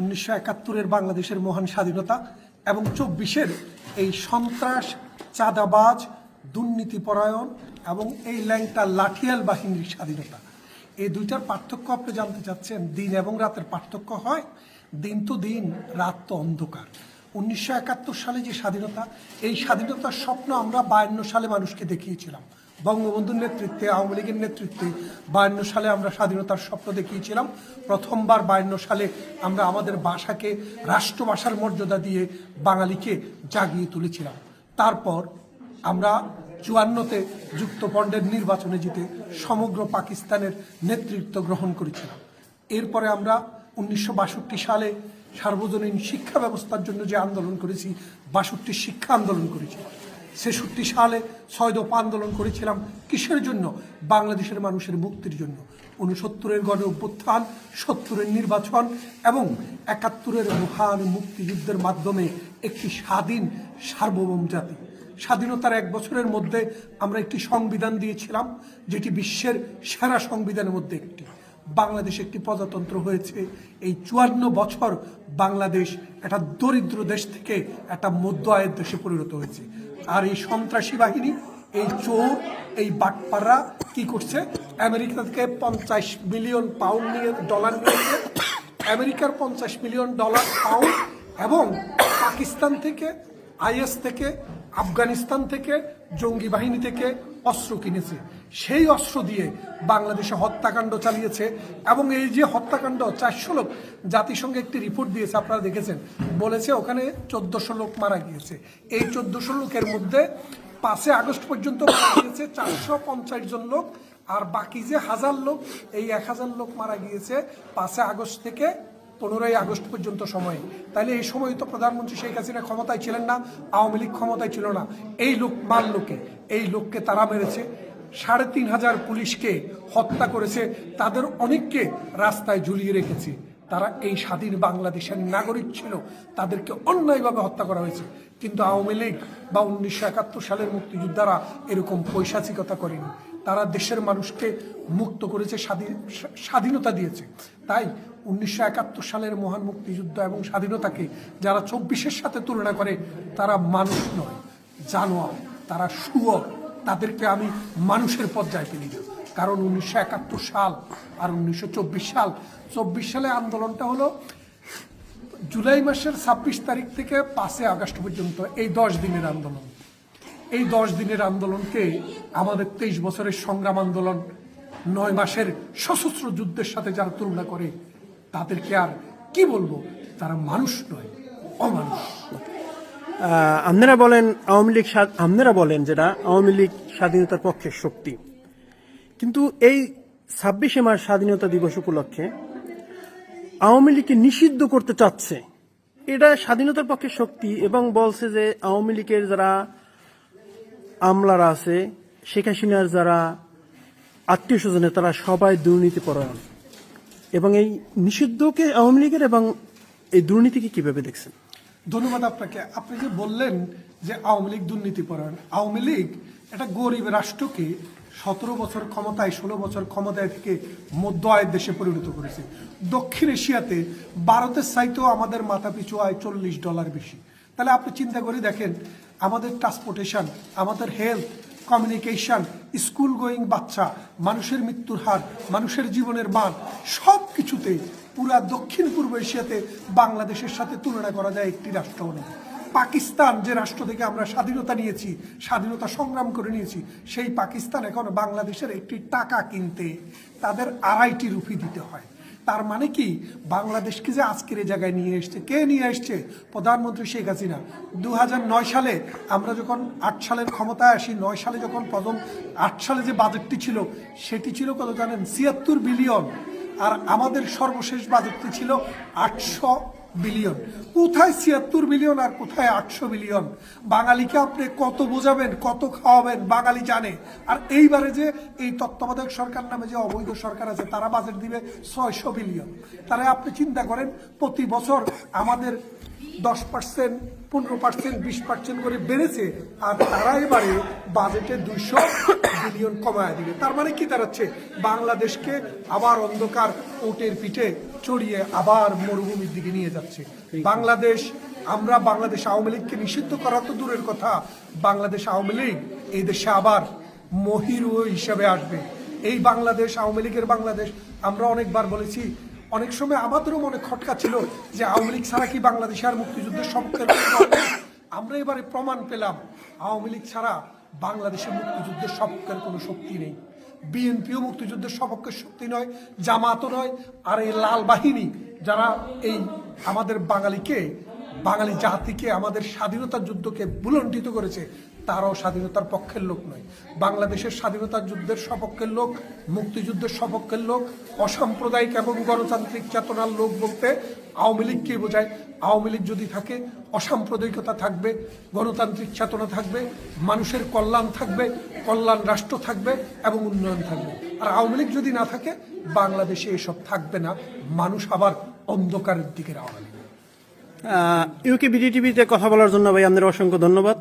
উনিশশো একাত্তরের বাংলাদেশের মহান স্বাধীনতা এবং চব্বিশের এই সন্ত্রাস, চাঁদাবাজ, দুর্নীতিপরায়ণ এবং এই ল্যাংটা লাঠিয়াল বাহিনীর স্বাধীনতা। এই দুইটার পার্থক্য আপনি জানতে চাচ্ছেন? দিন এবং রাতের পার্থক্য হয়? দিন তো দিন, রাত তো অন্ধকার। উনিশশো একাত্তর সালে যে স্বাধীনতা, এই স্বাধীনতার স্বপ্ন আমরা বায়ান্ন সালে মানুষকে দেখিয়েছিলাম। বঙ্গবন্ধুর নেতৃত্বে, আওয়ামী লীগের নেতৃত্বে বায়ান্ন সালে আমরা স্বাধীনতার স্বপ্ন দেখিয়েছিলাম। প্রথমবার বায়ান্ন সালে আমরা আমাদের ভাষাকে, রাষ্ট্রভাষার মর্যাদা দিয়ে বাঙালিকে জাগিয়ে তুলেছিলাম। তারপর আমরা চুয়ান্নতে যুক্তপণ্ডের নির্বাচনে জিতে সমগ্র পাকিস্তানের নেতৃত্ব গ্রহণ করেছিলাম। এরপরে আমরা উনিশশো বাষট্টি সালে সার্বজনীন শিক্ষা ব্যবস্থার জন্য যে আন্দোলন করেছি, বাষট্টি শিক্ষা আন্দোলন করেছিলাম ছেষট্টি সালে ছয় দফা আন্দোলন করেছিলাম। কিসের জন্য? বাংলাদেশের মানুষের মুক্তির জন্য। উনসত্তরের গণ অভ্যুত্থান সত্তরের নির্বাচন এবং একাত্তরের মহান মুক্তিযুদ্ধের মাধ্যমে একটি স্বাধীন সার্বভৌম জাতি। স্বাধীনতার এক বছরের মধ্যে আমরা একটি সংবিধান দিয়েছিলাম, যেটি বিশ্বের সেরা সংবিধানের মধ্যে একটি। বাংলাদেশ একটি প্রজাতন্ত্র হয়েছে। এই চুয়ান্ন বছর বাংলাদেশ একটা দরিদ্র দেশ থেকে একটা মধ্য আয়ের দেশে পরিণত হয়েছে। আর এই সন্ত্রাসী বাহিনী, এই চোর, এই বাটপাড়া কি করছে? আমেরিকা থেকে পঞ্চাশ মিলিয়ন পাউন্ড নিয়ে ডলার নিয়েছে আমেরিকার পঞ্চাশ মিলিয়ন ডলার পাউন্ড এবং পাকিস্তান থেকে, আইএস থেকে আফগানিস্তান থেকে, জঙ্গি বাহিনী থেকে অস্ত্র কিনেছে। সেই অস্ত্র দিয়ে বাংলাদেশে হত্যাকাণ্ড চালিয়েছে এবং এই যে হত্যাকাণ্ড, চারশো লোক জাতিসংঘে একটি রিপোর্ট দিয়েছে, আপনারা দেখেছেন। বলেছে ওখানে চোদ্দশো লোক মারা গিয়েছে। এই চোদ্দশো লোকের মধ্যে পাঁচে আগস্ট পর্যন্ত মারা গিয়েছে, চারশো পঞ্চাশ জন লোক, আর বাকি যে হাজার লোক, এই এক হাজার লোক মারা গিয়েছে পাঁচে আগস্ট থেকে পনেরোই আগস্ট পর্যন্ত সময়ে। তাহলে এই সময় তো প্রধানমন্ত্রী শেখ হাসিনা ক্ষমতায় ছিলেন না, আওয়ামী লীগ ক্ষমতায় ছিল না। এই লোক মাল লোকে, এই লোককে তারা মেরেছে। সাড়ে তিন হাজার পুলিশকে হত্যা করেছে, তাদের অনেককে রাস্তায় ঝুলিয়ে রেখেছে। তারা এই স্বাধীন বাংলাদেশের নাগরিক ছিল, তাদেরকে অন্যায়ভাবে হত্যা করা হয়েছে। কিন্তু আওয়ামী লীগ বা উনিশশো একাত্তর সালের মুক্তিযোদ্ধারা এরকম পৈশাচিকতা করেনি। তারা দেশের মানুষকে মুক্ত করেছে, স্বাধীন, স্বাধীনতা দিয়েছে। তাই উনিশশো একাত্তর সালের মহান মুক্তিযুদ্ধ এবং স্বাধীনতাকে যারা চব্বিশের সাথে তুলনা করে, তারা মানুষ নয়, জানোয়ার, তারা শুয়র। তাদেরকে আমি মানুষের পর্যায়ে ফেলি না কারণ উনিশশো একাত্তর সাল আর উনিশশো চব্বিশ সাল, চব্বিশ সালে আন্দোলনটা হলো জুলাই মাসের ছাব্বিশ তারিখ থেকে পাঁচই আগস্ট পর্যন্ত, এই দশ দিনের আন্দোলন। এই দশ দিনের আন্দোলনকে আমাদের তেইশ বছরের সংগ্রাম আন্দোলন, নয় মাসের সশস্ত্র যুদ্ধের সাথে যারা তুলনা করে তাদেরকে আর কি বলব? তারা মানুষ নয়, অমানুষ। আপনারা বলেন আওয়ামী লীগ আপনারা বলেন যেটা আওয়ামী লীগ স্বাধীনতার পক্ষের শক্তি। কিন্তু এই ছাব্বিশে মার্চ স্বাধীনতা দিবস উপলক্ষে আওয়ামী লীগকে নিষিদ্ধ করতে চাচ্ছে। এটা স্বাধীনতার পক্ষে শক্তি এবং বলছে যে আওয়ামী লীগের যারা আমলারা আছে, শেখ হাসিনার যারা আত্মীয় স্বজনে তারা সবাই দুর্নীতিপরায়ণ। এবং এই নিষিদ্ধকে আওয়ামী লীগের এবং এই দুর্নীতিকে কীভাবে দেখছেন? ধন্যবাদ আপনাকে। আপনি যে বললেন যে আওয়ামী লীগ দুর্নীতি দুর্নীতিপরায়ণ, আওয়ামী লীগ একটা গরিব রাষ্ট্রকে সতেরো বছর ক্ষমতায়, ষোলো বছর ক্ষমতায় থেকে মধ্য আয়ের দেশে পরিণত করেছে। দক্ষিণ এশিয়াতে ভারতের চাইতেও আমাদের মাথা পিছু আয় চল্লিশ ডলার বেশি। তাহলে আপনি চিন্তা করে দেখেন, আমাদের ট্রান্সপোর্টেশন আমাদের হেলথ কমিউনিকেশন স্কুল গোয়িং বাচ্চা, মানুষের মৃত্যুর হার, মানুষের জীবনের মান সব কিছুতে পুরা দক্ষিণ পূর্ব এশিয়াতে বাংলাদেশের সাথে তুলনা করা যায় একটি রাষ্ট্র নেই পাকিস্তান যে রাষ্ট্র থেকে আমরা স্বাধীনতা নিয়েছি, স্বাধীনতা সংগ্রাম করে নিয়েছি, সেই পাকিস্তান এখন বাংলাদেশের একটি টাকা কিনতে তাদের আড়াইটি রুপি দিতে হয়। তার মানে কি? বাংলাদেশকে যে আজকের এই জায়গায় নিয়ে এসছে। কে নিয়ে এসছে? প্রধানমন্ত্রী শেখ হাসিনা। দু সালে আমরা যখন আট সালের ক্ষমতায় আসি, নয় সালে যখন প্রথম আট সালে যে বাজেটটি ছিল, সেটি ছিল কত জানেন? ছিয়াত্তর বিলিয়ন। আর আমাদের সর্বশেষ বাজেটটি ছিল আটশো বিলিয়ন। কোথায় ছিয়াত্তর বিলিয়ন আর কোথায় আটশো বিলিয়ন? বাঙালিকে আপনি কত বোঝাবেন, কত খাওয়াবেন, বাঙালি জানে। আর এইবারে যে এই তত্ত্বাবধায়ক সরকার নামে যে অবৈধ সরকার আছে, তারা বাজেট দিবে ছয়শো বিলিয়ন। তারা আপনি চিন্তা করেন, প্রতি বছর আমাদের দশ পার্সেন্ট, পনেরো পার্সেন্ট, বিশ পার্সেন্ট করে বেড়েছে আর তারা এবারে বাজেটে দুইশো বিলিয়ন কমায় দিবে। তার মানে কি দাঁড়াচ্ছে? বাংলাদেশকে আবার অন্ধকার ওটের পিঠে চড়িয়ে আবার মরুভূমির দিকে নিয়ে যাচ্ছে। বাংলাদেশ, আমরা বাংলাদেশ আওয়ামী লীগকে নিষিদ্ধ করা তো দূরের কথা। বাংলাদেশ আওয়ামী লীগ এই দেশে আবার মহিরুহ হিসাবে আসবে। এই বাংলাদেশ, আওয়ামী লীগের বাংলাদেশ, আমরা অনেকবার বলেছি অনেক সময় আমাদেরও মনে খটকা ছিল যে আওয়ামী লীগ ছাড়া কি বাংলাদেশে আর মুক্তিযুদ্ধের সপক্ষে আমরা এবারে প্রমাণ পেলাম, আওয়ামী লীগ ছাড়া বাংলাদেশের মুক্তিযুদ্ধের সপক্ষের কোনো শক্তি নেই। বিএনপিও মুক্তিযুদ্ধের সপক্ষের শক্তি নয়, জামাতও নয়, আর এই লাল বাহিনী যারা এই আমাদের বাঙালিকে, বাঙালি জাতিকে, আমাদের স্বাধীনতার যুদ্ধকে বুলণ্ডিত করেছে তারাও স্বাধীনতার পক্ষের লোক নয়। বাংলাদেশের স্বাধীনতার যুদ্ধের সপক্ষের লোক, মুক্তিযুদ্ধের সপক্ষের লোক, অসাম্প্রদায়িক এবং গণতান্ত্রিক চেতনার লোক বলতে আওয়ামী লীগকে বোঝায়। আওয়ামী লীগ যদি থাকে, অসাম্প্রদায়িকতা থাকবে, গণতান্ত্রিক চেতনা থাকবে, মানুষের কল্যাণ থাকবে, কল্যাণ রাষ্ট্র থাকবে এবং উন্নয়ন থাকবে। আর আওয়ামী লীগ যদি না থাকে, বাংলাদেশে এসব থাকবে না। মানুষ আবার অন্ধকারের দিকে রওনা দেবে ইউকে বিডি টিভিতে কথা বলার জন্য ভাই, আপনাদের অসংখ্য ধন্যবাদ।